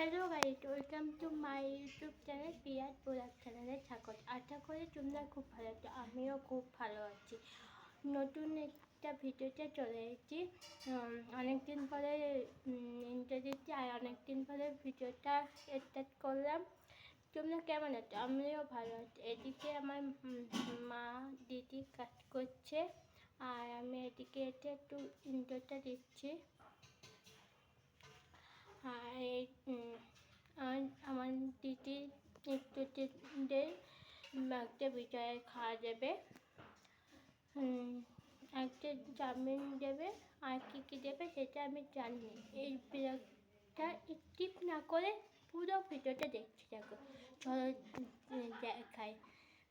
Hello guys welcome to my YouTube channel peer product চ্যানেলে স্বাগত। আশা করি তোমরা খুব ভালো আছো, আমিও খুব ভালো আছি। নতুন একটা ভিডিওতে চলে এসেছি। অনেক দিন পরে ইন্টার দিচ্ছি আর অনেক দিন পরে ভিডিওটা স্টার্ট করলাম। তোমরা কেমন আছো? আমিও ভালো আছি। এদিকে আমার মা, দিদি কাজ করছে। আর আমি এদিকে এটা একটু ইন্টারটা দিচ্ছি। আর আমার দিদি একটু একটা বিজয় খাওয়া হুম, একটা চাউমিন দেবে আর কী কী দেবে সেটা আমি জানি। এই ব্লগটা স্কিপ না করে পুরো ভিডিওটা দেখতে থাকো। চলো দেখাই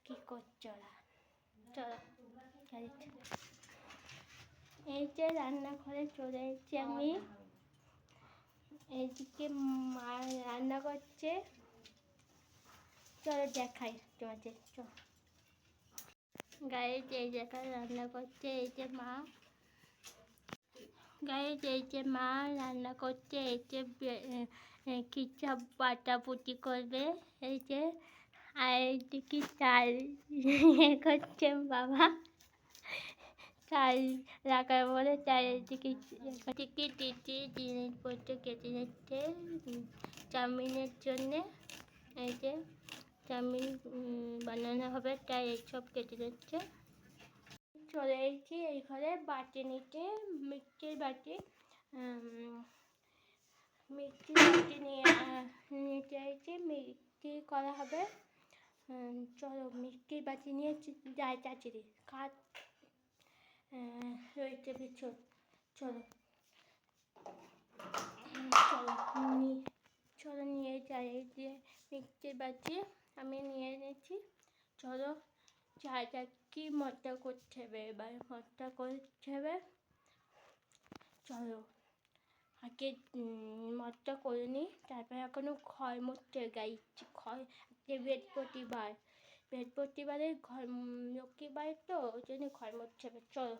কী করছে ওরা। চলো এই যে রান্নাঘরে চলে এসেছি আমি। এইদিকে মা রান্না করছে। চলো দেখাই তোমাদের, চলো। গায়ে এই জায়গায় রান্না করছে, এই যে মা। গায়ে এই যে মা রান্না করছে, এই যে খিচা বাটা পুটি করবে, এই যে। আর এইদিকে চাল করছে বাবা। চাল রাখার পরে চারিদিকে এদিকে দিদি জিনিসপত্র কেটে নিচ্ছে চাউমিনের জন্যে। এই যে চাউমিন বানানো হবে, তাই এইসব কেটে নিচ্ছে। চলে এসেছি এই ঘরে বাটি নিতে, মিষ্টির বাটি মিষ্টির বাটি নিয়ে নিতে এসেছি। মিষ্টি করা হবে। চলো মিষ্টির বাটি নিয়ে যাই চাচিরি খাট রয়েছে পিছন চলো। উম, চলো চলো নিয়ে যাই এই যে মিক্সির বাটি আমি নিয়ে এনেছি চলো যা কি মজা হবে এবার মজা হবে চলো আগে মজা করে নিই তারপরে এখনও খয় মরতে গাইছি খয় বৃহস্পতিবার। বৃহস্পতিবারে ঘর লক্ষ্মীবার তো, ওই জন্য ঘর মরতে চলো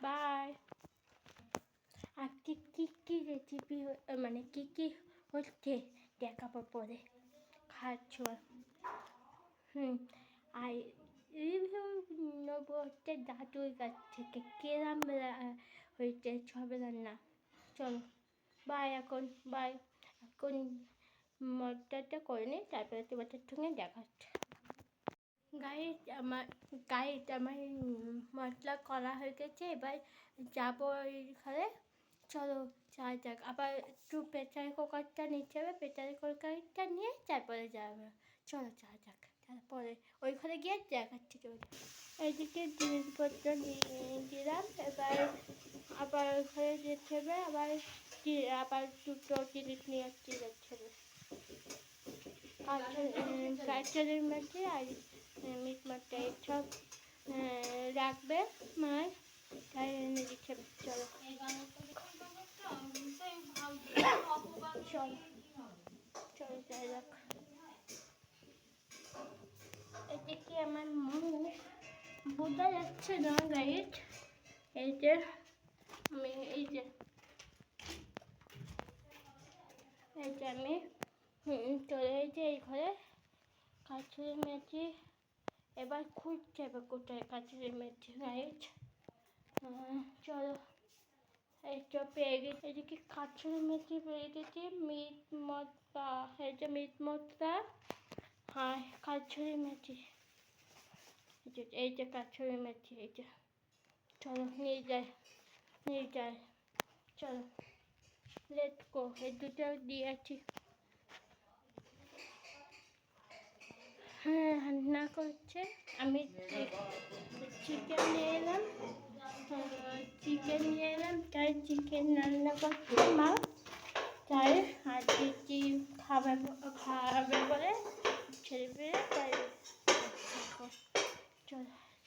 বাই আজকে কী কী রেসিপি মানে কী কী হচ্ছে? দেখাবো পরে। খাচ্ছ। হুম, আর রিভিউ নেব হচ্ছে দাদুর কাছ থেকে। কেরাম হয়েছে সব রান্না। চলো বাই এখন বাই এখন মজাটা করে নিই তারপরে তোমাদের সঙ্গে দেখা হচ্ছে। গাইড আমার গাইড আমার মশলা করা হয়ে গেছে, এবার যাব ওই ঘরে। চলো যা যাক। আবার একটু প্রেসার কুকারটা নিতে হবে, প্রেসার কুকারটা নিয়ে তারপরে যাবে চলো যা যাক। তারপরে ওই ঘরে গিয়ে দেখাচ্ছি চলো এইদিকে জিনিসপত্র নিয়ে দিলাম এবার আবার ওই ঘরে যেতে হবে, আবার আবার দুটো জিনিস নিয়ে আসতে যাচ্ছে কাঁচলের মধ্যে আর মিট মাছটা এইসব রাখবে মার, তাই এনে দিচ্ছে, চলো। চলো চলো যাই যাক এদিকে আমার মুখ বোঝা যাচ্ছে না গাইড এই যে, আমি এই যে এই যে আমি চলে এসেছি এই ঘরে। কাছের মেয়েটি এবার খুঁজছে এবার কোথায় কাছের মেয়েটি রাইট চলো, এই তো পেয়ে গেছি। এদিকে কাছের মেয়েটি পেয়ে গেছি মিট মশলা যে মিট মশলা হ্যাঁ কাছের মেয়েটি এই যে এই যে কাছের মেয়েটি এই যে। চলো, নিয়ে যাই নিয়ে যাই। চলো লেট গো এই দুটো দিয়েছি। হ্যাঁ রান্না করছে। আমি চিকেন নিয়ে এলাম। চিকেন নিয়ে এলাম। তাই চিকেন রান্না করছে মা। তাই আর দিদি খাবে খাবে বলে ছেড়ে পেয়ে তাই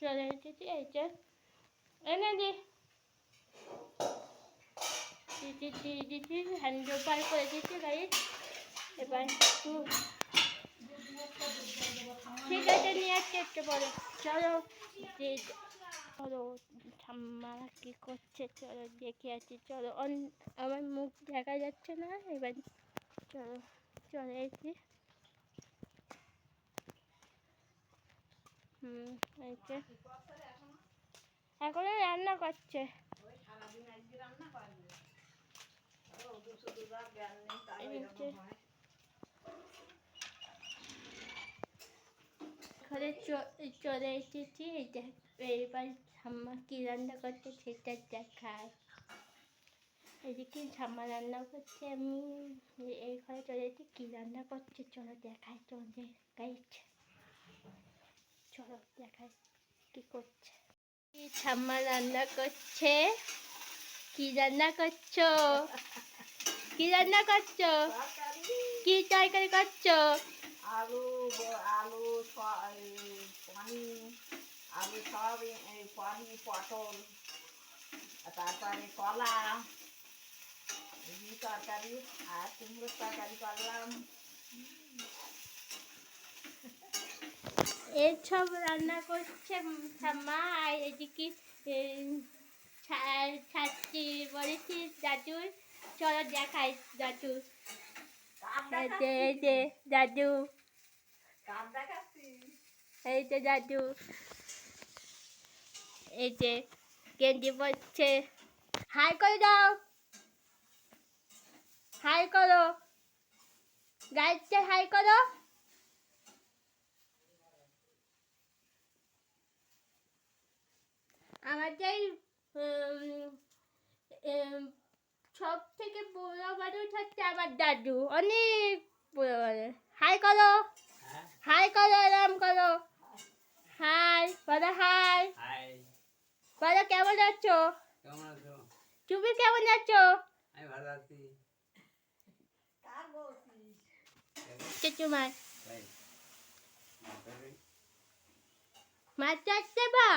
চলে এসেছি। এই যে এনে দি। দিদি দিদি হ্যান্ড ওভার করে দিচ্ছি গাড়ি এবার একটু ঠিক আছে একটু পরে। চলো যে চলো ঠাম্মারা কি করছে? চলো দেখে আসি চলো। অন আমার মুখ দেখা যাচ্ছে না। এবার চলো চলে এসেছি হুম এখনও রান্না করছে। এই যে ঘরে চ- চলে এসেছি এইবার ঠাম্মা কী রান্না করছে সেটা দেখায় এদিকে ঠাম্মা রান্না করছে আমি এই ঘরে চলে এসেছি কী রান্না করছে চলো দেখাই চলে গাইড চলো দেখাই কী করছে কি ঠাম্মা রান্না করছে কি রান্না করছ কি রান্না করছ কি তরকারি করছ আলু আলু পানি আলু সয়াবিন এই পানি পটল তারপরে কলা তরকারি আর কুমড়োর তরকারি করলাম। এসব রান্না করছে ঠাম্মা আর এদিকে ছাত্রী বলেছি দাদু চলো দেখাই দাদু। দাদু। এই যে দাদু। এই যে গেঞ্জি পড়ছে হাই করে দাও। হাই করো। গাইডকে হাই করো। আমাদের সব থেকে বড় মানুষ হচ্ছে আমার দাদু। অনেক বড় মানুষ। হাই করো। হাই করো আরাম করো। হাই বলো হাই হাই বলো কেমন আছো? কেমন আছো? তুমি কেমন আছো? আমি ভালো আছি। কার বলছিস তারপরে মাছ চাচ্ছে বা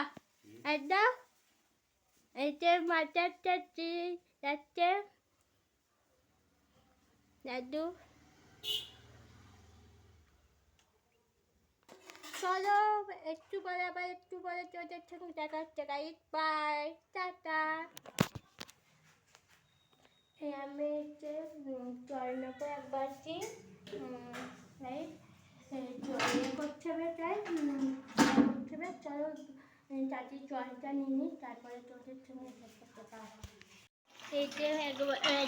একদম এই যে মাছ চাচ্ছি যাচ্ছে। দাদু? চলো, একটু পরে আবার একটু পরে তোদের সঙ্গে দেখা হচ্ছে গাইড বাই টাটা আমি জল নেব একবার রাইট জল করতে হবে তাই করতে হবে চলো চাচি জলটা নিয়ে নিই, তারপরে তোদের সঙ্গে দেখা পারব। এই যে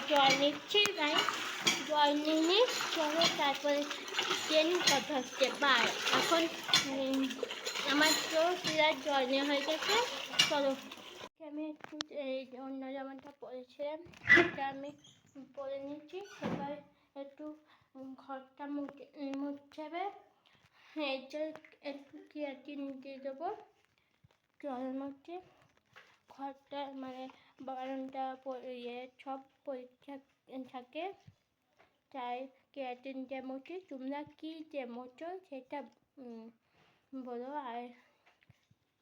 জল নিচ্ছি তাই জল নিয়ে চলো তারপরে ট্রেন কথা হচ্ছে বাই। এখন আমার তো সিরাজ জল নেওয়া হয়ে গেছে চলো। আমি একটু অন্য জামাটা পরেছিলাম সেটা আমি পরে নিচ্ছি এবার একটু ঘরটা মুছে উম, মুছতে হবে হ্যাঁ এটা একটু কেরাটিন দিয়ে দেবো? জলের মধ্যে ঘরটা মানে প- ইয়ে সব পরীক্ষা থাকে। তাই কেরাটিন মুছি তোমরা কী মুছো সেটা বলো। আর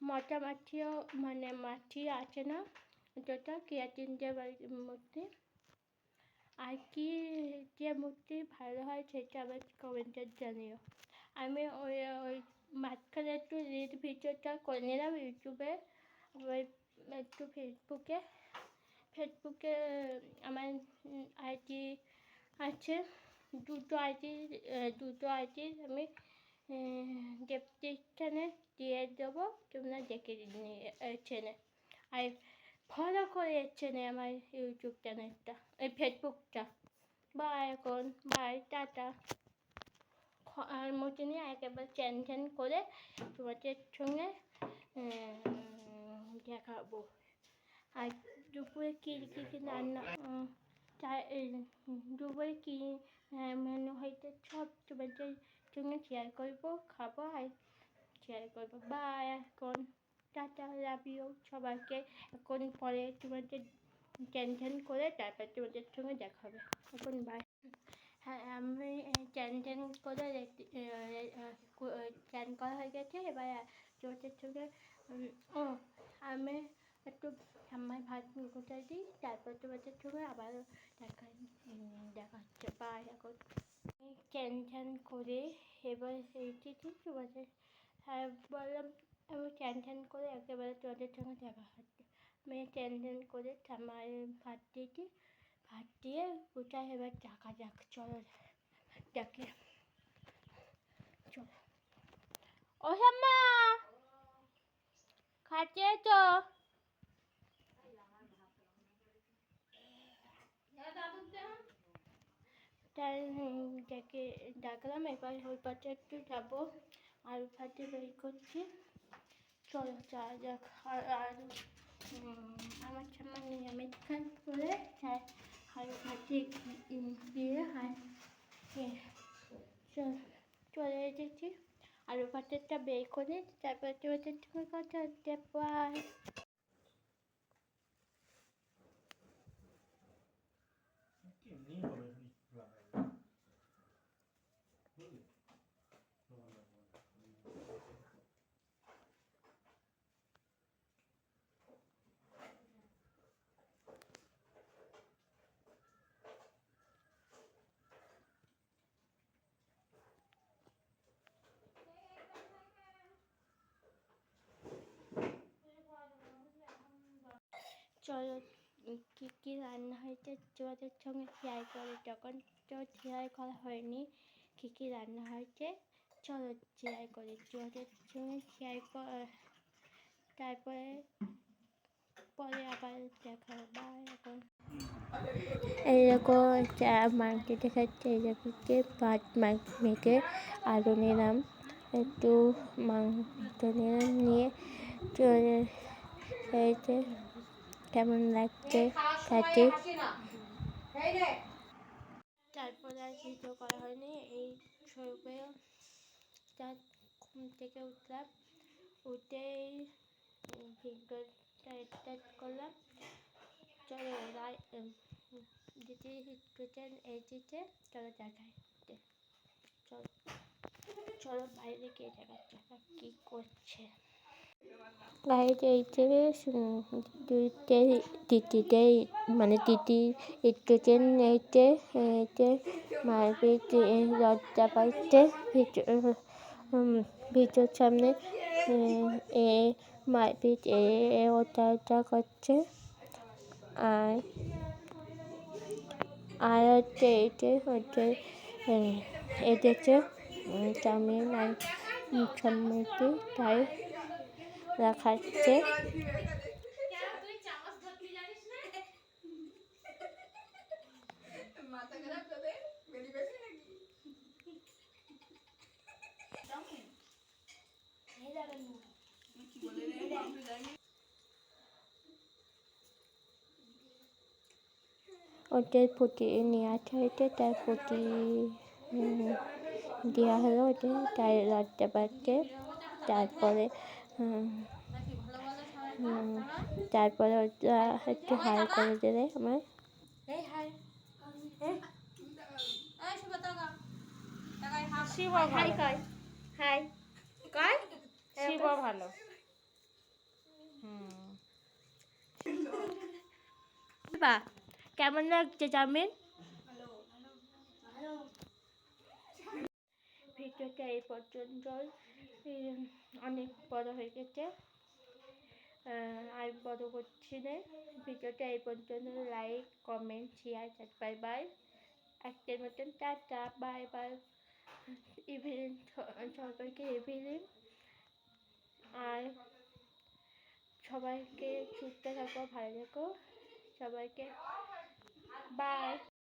মোটা মাটিও মানে মাটি আছে না যেটা কেরাটিন মূর্তি আর কি যে মূর্তি ভালো হয় সেটা আবার কমেন্টে জানিও। আমি ওই ওই মাঝখানে একটু রিল ভিডিওটা করে নিলাম ইউটিউবে। একটু ফেসবুকে। ফেসবুকে আমার আইডি আছে। দুটো আইডি দুটো আইডি আমি ডেসক্রিপশানে দিয়ে দেবো। তোমরা দেখে নিয়ে চেনে। আর ফলো করে চেনে আমার ইউটিউব চ্যানেলটা এই ফেসবুকটা বাই এখন বাই টাটা। আর মতনই একেবারে চ্যান চ্যান করে তোমাদের সঙ্গে দেখাবো। আর দুপুরে কী কী রান্না উম, দুপুরে কী মেনু হয়েছে সব তোমাদের সঙ্গে শেয়ার করব খাব আর শেয়ার করব। বাই এখন টাটা লাভ ইউ সবাইকে। এখন পরে তোমাদের চ্যান করে তারপর তোমাদের সঙ্গে দেখা হবে। এখন বাই হ্যাঁ আমি চ্যান করে চ্যান করা হয়ে গেছে। এবার তোমাদের সঙ্গে ও আমি একটু আমার ভাত গোটাই দিই, তারপর তোমাদের সঙ্গে আবার দেখা দেখা হচ্ছে বাই এখন। চ্যান চ্যান করে এবার এসেছি তোমাদের আর বললাম, আমি চ্যান চ্যান করে একেবারে তোমাদের সঙ্গে দেখা হচ্ছে আমি চ্যান চ্যান করে আমার ভাত দিয়েছি, ভাত দিয়ে গোটায় এবার টাকা যাক, চলো ডাকে চলো। ও শ্যামা খাচ্ছে? তো উম, ডেকে ডাকলাম। এবার ওই পাশে একটু যাব আলু ফাটে বের করছি। চলো যাওয়া যাক। আর আমার সামনে নিরামিষ খান করে তাই আলু ফাটে দিয়ে আর এ, চলে এসেছি। আলু ফাটেরটা বের করে তারপর তোমাদের তুমি কথা হচ্ছে পাই এমনি হবে এখানে লাগাই বুঝলি চলো কী কী রান্না হয়েছে? তোমাদের সঙ্গে শেয়ার করে। তখন তো শেয়ার করা হয়নি, কী কী রান্না হয়েছে? চলো শেয়ার করি। তোমাদের সঙ্গে শেয়ার কর তারপরে, পরে আবার দেখা হবে। এখন এইরকম চা মার্কেটে খাচ্ছে এইরকমকে ভাত মেখে আলু নিলাম। একটু মাংস নিলাম নিয়ে চলে কেমন লাগছে? খেতে তারপরে আর ভিডিও করা হয়নি। এই সবে ঘুম থেকে উঠলাম। উঠেই ভিডিওটা স্টার্ট করলাম। চলো রাই দিদি হিটকেছেন এই দিতে চলো দেখাই। চলো। চলো বাইরে গিয়ে দেখাচ্ছে ওরা কী করছে। গাড়িতে এইতে দুইতে তিতিতে মানে তিতি ইটকেছেন এইতে এইতে মারপিট লজ্জা পাইতে ভিডিওর সামনে, এ মারপিট এ ওটা ওটা করছে। আর আর হচ্ছে এইতে হচ্ছে এদেরকে চাউমিন আর সম্মতি, তাই। রাখাচ্ছে। ওদের প্রতি নেওয়া হয়েছে তার প্রতি দেওয়া হলো ওদের তাই লজ্জা পাচ্ছে তারপরে তারপরে ওটা একটু হাই করে দিলে আমার শিব ভালো। শিব কেমন লাগছে চাউমিন? ভিডিওটা এই পর্যন্ত অনেক বড় হয়ে গেছে। আর বড় করছি না। ভিডিওটা এই পর্যন্ত। Like comment share bye bye আজকের মতন টাটা। বাই বাই ইভিনিং সবাইকে ইভিনিং আর সবাইকে সুস্থ থাকো, ভালো থেকো। সবাইকে বাই